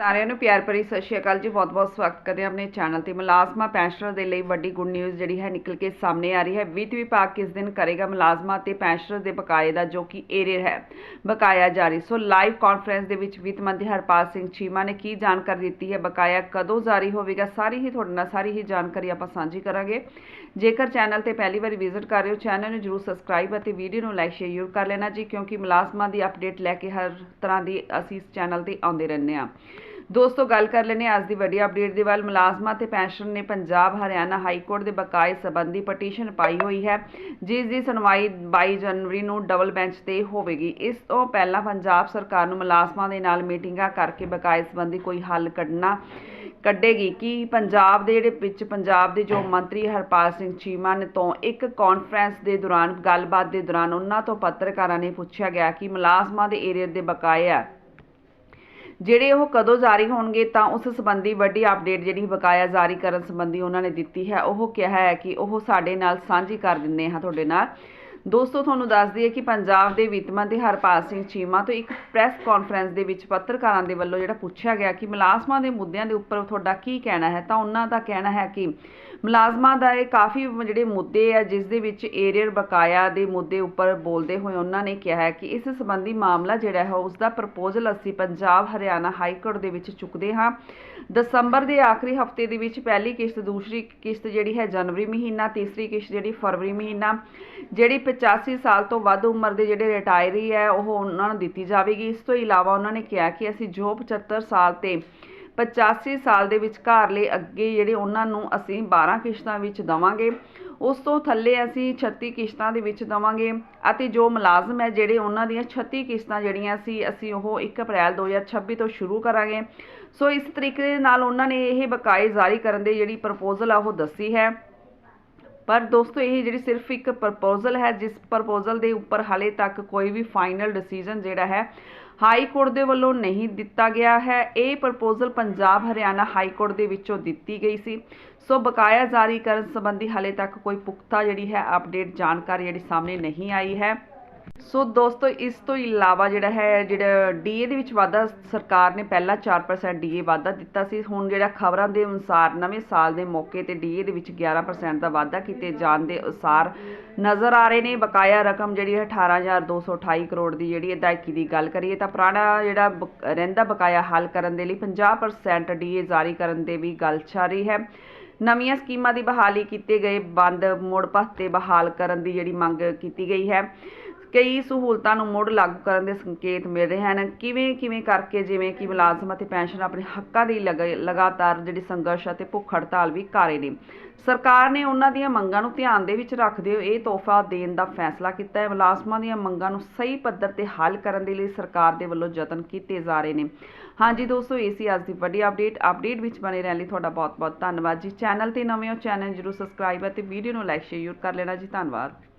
ਸਾਰਿਆਂ ਨੂੰ ਪਿਆਰ ਭਰੀ ਸਤਿ ਸ਼੍ਰੀ ਅਕਾਲ ਜੀ। ਬਹੁਤ-ਬਹੁਤ ਸਵਾਗਤ ਕਰਦੇ ਹਾਂ ਆਪਣੇ ਚੈਨਲ ਤੇ। ਮੁਲਾਜ਼ਮਾਂ, ਪੈਨਸ਼ਨਰ ਦੇ ਲਈ ਵੱਡੀ ਗੁੱਡ ਨਿਊਜ਼ ਜਿਹੜੀ ਹੈ ਨਿਕਲ ਕੇ ਸਾਹਮਣੇ ਆ ਰਹੀ ਹੈ। ਵਿੱਤ ਵਿਭਾਗ ਕਿਸ ਦਿਨ ਕਰੇਗਾ ਮੁਲਾਜ਼ਮਾਂ ਤੇ ਪੈਨਸ਼ਨਰ ਦੇ ਬਕਾਏ ਦਾ ਜੋ ਕਿ ਏਰੀਅਰ ਹੈ, ਬਕਾਇਆ ਜਾਰੀ। ਸੋ ਲਾਈਵ ਕਾਨਫਰੰਸ ਦੇ ਵਿੱਚ ਵਿੱਤ ਮੰਤਰੀ ਹਰਪਾਲ ਸਿੰਘ ਚੀਮਾ ਨੇ ਕੀ ਜਾਣਕਾਰੀ ਦਿੱਤੀ ਹੈ? ਬਕਾਇਆ ਕਦੋਂ ਜਾਰੀ ਹੋਵੇਗਾ? ਸਾਰੀ ਹੀ ਤੁਹਾਡੇ ਨਾਲ ਸਾਰੀ ਹੀ ਜਾਣਕਾਰੀ ਆਪਾਂ ਸਾਂਝੀ ਕਰਾਂਗੇ। ਜੇਕਰ ਚੈਨਲ ਤੇ ਪਹਿਲੀ ਵਾਰੀ ਵਿਜ਼ਿਟ ਕਰ ਰਹੇ ਹੋ, ਚੈਨਲ ਨੂੰ ਜਰੂਰ ਸਬਸਕ੍ਰਾਈਬ ਅਤੇ ਵੀਡੀਓ ਨੂੰ ਲਾਈਕ, ਸ਼ੇਅਰ ਜ਼ਰੂਰ ਕਰ ਲੈਣਾ ਜੀ, ਕਿਉਂਕਿ ਮੁਲਾਜ਼ਮਾਂ ਦੀ ਅਪਡੇਟ ਲੈ ਕੇ ਹਰ ਤਰ੍ਹਾਂ ਦੀ ਅਸੀਂ ਇਸ ਚੈਨਲ ਤੇ ਆਉਂਦੇ ਰਹਿੰਦੇ ਹਾਂ। ਦੋਸਤੋ, ਗੱਲ ਕਰ ਲੈਨੇ ਅੱਜ ਦੀ ਵੱਡੀ ਅਪਡੇਟ ਦੇ ਵੱਲ। ਮੁਲਾਜ਼ਮਾਂ ਤੇ ਪੈਨਸ਼ਨ ਨੇ ਪੰਜਾਬ, ਹਰਿਆਣਾ ਹਾਈ ਕੋਰਟ ਦੇ ਬਕਾਏ ਸੰਬੰਧੀ ਪਟੀਸ਼ਨ ਪਾਈ ਹੋਈ ਹੈ, ਜਿਸ ਦੀ ਸੁਣਵਾਈ 22 ਜਨਵਰੀ ਨੂੰ ਡਬਲ ਬੈਂਚ ਤੇ ਹੋਵੇਗੀ। ਇਸ ਤੋਂ ਪਹਿਲਾਂ ਪੰਜਾਬ ਸਰਕਾਰ ਨੂੰ ਮੁਲਾਜ਼ਮਾਂ ਦੇ ਨਾਲ ਮੀਟਿੰਗਾਂ ਕਰਕੇ ਬਕਾਏ ਸੰਬੰਧੀ ਕੋਈ ਹੱਲ ਕੱਢਣਾ ਕੱਢੇਗੀ। ਕਿ ਪੰਜਾਬ ਦੇ ਜਿਹੜੇ ਵਿੱਚ ਪੰਜਾਬ ਦੇ ਜੋ ਮੰਤਰੀ ਹਰਪਾਲ ਸਿੰਘ ਚੀਮਾ ਨੇ ਤੋਂ ਇੱਕ ਕਾਨਫਰੰਸ ਦੇ ਦੌਰਾਨ, ਗੱਲਬਾਤ ਦੇ ਦੌਰਾਨ ਉਹਨਾਂ ਤੋਂ ਪੱਤਰਕਾਰਾਂ ਨੇ ਪੁੱਛਿਆ ਗਿਆ ਕਿ ਮੁਲਾਜ਼ਮਾਂ ਦੇ ਏਰੀਆ ਦੇ ਬਕਾਏ ਆ। ਜਿਹੜੇ ਉਹ ਕਦੋਂ ਜਾਰੀ ਹੋਣਗੇ ਤਾਂ ਉਸ ਸੰਬੰਧੀ ਵੱਡੀ ਅਪਡੇਟ ਜਿਹੜੀ ਬਕਾਇਆ ਜਾਰੀ ਕਰਨ ਸੰਬੰਧੀ ਉਹਨਾਂ ਨੇ ਦਿੱਤੀ ਹੈ। ਉਹ ਕਿਹਾ ਹੈ ਕਿ ਉਹ ਸਾਡੇ ਨਾਲ ਸਾਂਝੀ ਕਰ ਦਿੰਦੇ ਹਾਂ ਤੁਹਾਡੇ ਨਾਲ। ਦੋਸਤੋ, ਤੁਹਾਨੂੰ ਦੱਸ ਦਈਏ ਕਿ ਪੰਜਾਬ ਦੇ ਵਿੱਤ ਮੰਤਰੀ ਹਰਪਾਲ ਸਿੰਘ ਚੀਮਾ ਤੋਂ ਇੱਕ ਪ੍ਰੈਸ ਕਾਨਫਰੰਸ ਦੇ ਵਿੱਚ ਪੱਤਰਕਾਰਾਂ ਦੇ ਵੱਲੋਂ ਜਿਹੜਾ ਪੁੱਛਿਆ ਗਿਆ ਕਿ ਮੁਲਾਜ਼ਮਾਂ ਦੇ ਮੁੱਦਿਆਂ ਦੇ ਉੱਪਰ ਤੁਹਾਡਾ ਕੀ ਕਹਿਣਾ ਹੈ, ਤਾਂ ਉਹਨਾਂ ਦਾ ਕਹਿਣਾ ਹੈ ਕਿ ਮੁਲਾਜ਼ਮਾਂ ਦਾ ਇਹ ਕਾਫੀ ਜਿਹੜੇ ਮੁੱਦੇ ਆ, ਜਿਸ ਦੇ ਵਿੱਚ ਏਰੀਅਰ ਬਕਾਇਆ ਦੇ ਮੁੱਦੇ ਉੱਪਰ ਬੋਲਦੇ ਹੋਏ ਉਹਨਾਂ ਨੇ ਕਿਹਾ ਹੈ ਕਿ ਇਸ ਸੰਬੰਧੀ ਮਾਮਲਾ ਜਿਹੜਾ ਹੈ ਉਸ ਦਾ ਪ੍ਰਪੋਜ਼ਲ ਅਸੀਂ ਪੰਜਾਬ, ਹਰਿਆਣਾ ਹਾਈ ਕੋਰਟ ਦੇ ਵਿੱਚ ਚੁੱਕਦੇ ਹਾਂ। ਦਸੰਬਰ ਦੇ ਆਖਰੀ ਹਫ਼ਤੇ ਦੇ ਵਿੱਚ ਪਹਿਲੀ ਕਿਸ਼ਤ, ਦੂਸਰੀ ਕਿਸ਼ਤ ਜਿਹੜੀ ਹੈ ਜਨਵਰੀ ਮਹੀਨਾ, ਤੀਸਰੀ ਕਿਸ਼ਤ ਜਿਹੜੀ ਫਰਵਰੀ ਮਹੀਨਾ, ਜਿਹੜੀ 85 ਸਾਲ ਤੋਂ ਵੱਧ ਉਮਰ ਦੇ ਜਿਹੜੇ ਰਿਟਾਇਰੀ ਹੈ, ਉਹ ਉਹਨਾਂ ਨੂੰ ਦਿੱਤੀ ਜਾਵੇਗੀ। ਇਸ ਤੋਂ ਇਲਾਵਾ ਉਹਨਾਂ ਨੇ ਕਿਹਾ ਕਿ ਅਸੀਂ ਜੋ 75 ਸਾਲ ਤੇ 85 ਸਾਲ ਦੇ ਵਿਚਕਾਰਲੇ ਅੱਗੇ ਜਿਹੜੇ ਉਹਨਾਂ ਨੂੰ ਅਸੀਂ 12 ਕਿਸ਼ਤਾਂ ਵਿੱਚ ਦਵਾਂਗੇ, ਉਸ ਤੋਂ ਥੱਲੇ ਅਸੀਂ 36 ਕਿਸ਼ਤਾਂ ਦੇ ਵਿੱਚ ਦਵਾਂਗੇ ਅਤੇ ਜੋ ਮੁਲਾਜ਼ਮ ਹੈ, ਜਿਹੜੇ ਉਹਨਾਂ ਦੀਆਂ 36 ਕਿਸ਼ਤਾਂ ਜਿਹੜੀਆਂ ਸੀ, ਅਸੀਂ ਉਹ 1 ਅਪ੍ਰੈਲ 2026 ਤੋਂ ਸ਼ੁਰੂ ਕਰਾਂਗੇ। ਸੋ ਇਸ ਤਰੀਕੇ ਦੇ ਨਾਲ ਉਹਨਾਂ ਨੇ ਇਹ ਬਕਾਏ ਜਾਰੀ ਕਰਨ ਦੇ ਜਿਹੜੀ ਪ੍ਰਪੋਜ਼ਲ ਆ, ਉਹ ਦੱਸੀ ਹੈ। ਪਰ ਦੋਸਤੋ, ਇਹ ਜਿਹੜੀ ਸਿਰਫ ਇੱਕ ਪ੍ਰਪੋਜ਼ਲ ਹੈ, ਜਿਸ ਪ੍ਰਪੋਜ਼ਲ ਦੇ ਉੱਪਰ ਹਾਲੇ ਤੱਕ ਕੋਈ ਵੀ ਫਾਈਨਲ ਡਿਸੀਜਨ ਜਿਹੜਾ ਹੈ ਹਾਈ ਕੋਰਟ ਦੇ ਵੱਲੋਂ ਨਹੀਂ ਦਿੱਤਾ ਗਿਆ ਹੈ। ਇਹ proposal Punjab, Haryana high court ਦੇ ਵਿੱਚੋਂ ਦਿੱਤੀ ਗਈ ਸੀ। ਸੋ ਬਕਾਇਆ ਜਾਰੀ ਕਰਨ ਸੰਬੰਧੀ ਹਾਲੇ ਤੱਕ ਕੋਈ ਪੁਖਤਾ ਜਿਹੜੀ ਹੈ ਅਪਡੇਟ ਜਾਣਕਾਰੀ ਜਿਹੜੀ ਸਾਹਮਣੇ ਨਹੀਂ ਆਈ ਹੈ। ਸੋ ਦੋਸਤੋ, ਇਸ ਤੋਂ ਇਲਾਵਾ ਜਿਹੜਾ ਹੈ, ਜਿਹੜਾ ਡੀਏ ਦੇ ਵਿੱਚ ਵਾਧਾ, ਸਰਕਾਰ ਨੇ ਪਹਿਲਾਂ 4% ਡੀਏ ਵਾਧਾ ਦਿੱਤਾ ਸੀ। ਹੁਣ ਜਿਹੜਾ ਖਬਰਾਂ ਦੇ ਅਨੁਸਾਰ ਨਵੇਂ ਸਾਲ ਦੇ ਮੌਕੇ ਤੇ ਡੀਏ ਦੇ ਵਿੱਚ 11% ਦਾ ਵਾਧਾ ਕੀਤੇ ਜਾਣ ਦੇ ਅਨੁਸਾਰ ਨਜ਼ਰ ਆ ਰਹੇ ਨੇ। ਬਕਾਇਆ ਰਕਮ ਜਿਹੜੀ ਹੈ 18228 ਕਰੋੜ ਦੀ ਜਿਹੜੀ ਅਦਾਇਗੀ ਦੀ ਗੱਲ ਕਰੀਏ ਤਾਂ ਪੁਰਾਣਾ ਜਿਹੜਾ ਬਕ- ਰਹਿੰਦਾ ਬਕਾਇਆ ਹੱਲ ਕਰਨ ਦੇ ਲਈ 50% ਡੀਏ ਜਾਰੀ ਕਰਨ ਦੇ ਵੀ ਗੱਲ ਚੱਲ ਰਹੀ ਹੈ। ਨਵੀਆਂ ਸਕੀਮਾਂ ਦੀ ਬਹਾਲੀ ਕੀਤੇ ਗਏ ਬੰਦ ਮੁੜ ਭੱਤੇ ਬਹਾਲ ਕਰਨ ਦੀ ਜਿਹੜੀ ਮੰਗ ਕੀਤੀ ਗਈ ਹੈ। ਕਈ ਸਹੂਲਤਾਂ ਨੂੰ ਮੁੜ ਲਾਗੂ ਕਰਨ ਦੇ ਸੰਕੇਤ ਮਿਲ ਰਹੇ ਹਨ। ਕਿਵੇਂ ਕਿਵੇਂ ਕਰਕੇ, ਜਿਵੇਂ ਕਿ ਮੁਲਾਜ਼ਮ ਅਤੇ ਪੈਨਸ਼ਨ ਆਪਣੇ ਹੱਕਾਂ ਦੀ ਲਗ- ਲਗਾਤਾਰ ਜਿਹੜੀ ਸੰਘਰਸ਼ ਅਤੇ ਭੁੱਖ ਹੜਤਾਲ ਵੀ ਕਰ ਰਹੇ ਨੇ। ਸਰਕਾਰ ਨੇ ਉਹਨਾਂ ਦੀਆਂ ਮੰਗਾਂ ਨੂੰ ਧਿਆਨ ਦੇ ਵਿੱਚ ਰੱਖਦੇ ਹੋਏ ਇਹ ਤੋਹਫਾ ਦੇਣ ਦਾ ਫੈਸਲਾ ਕੀਤਾ ਹੈ। ਮੁਲਾਜ਼ਮਾਂ ਦੀਆਂ ਮੰਗਾਂ ਨੂੰ ਸਹੀ ਪੱਧਰ ਤੇ ਹੱਲ ਕਰਨ ਦੇ ਲਈ ਸਰਕਾਰ ਦੇ ਵੱਲੋਂ ਯਤਨ ਕੀਤੇ ਜਾ ਰਹੇ ਨੇ। ਹਾਂਜੀ ਦੋਸਤੋ, ਇਹ ਸੀ ਅੱਜ ਦੀ ਵੱਡੀ ਅਪਡੇਟ ਅਪਡੇਟ ਵਿੱਚ ਬਣੇ ਰਹਿਣ ਲਈ ਤੁਹਾਡਾ ਬਹੁਤ ਬਹੁਤ ਧੰਨਵਾਦ ਜੀ। ਚੈਨਲ ਤੇ ਨਵੇਂ ਹੋ, ਚੈਨਲ ਜਰੂਰ ਸਬਸਕ੍ਰਾਈਬ ਅਤੇ ਵੀਡੀਓ ਨੂੰ ਲਾਈਕ ਸ਼ੇਅਰ ਕਰ ਲੈਣਾ ਜੀ। ਧੰਨਵਾਦ।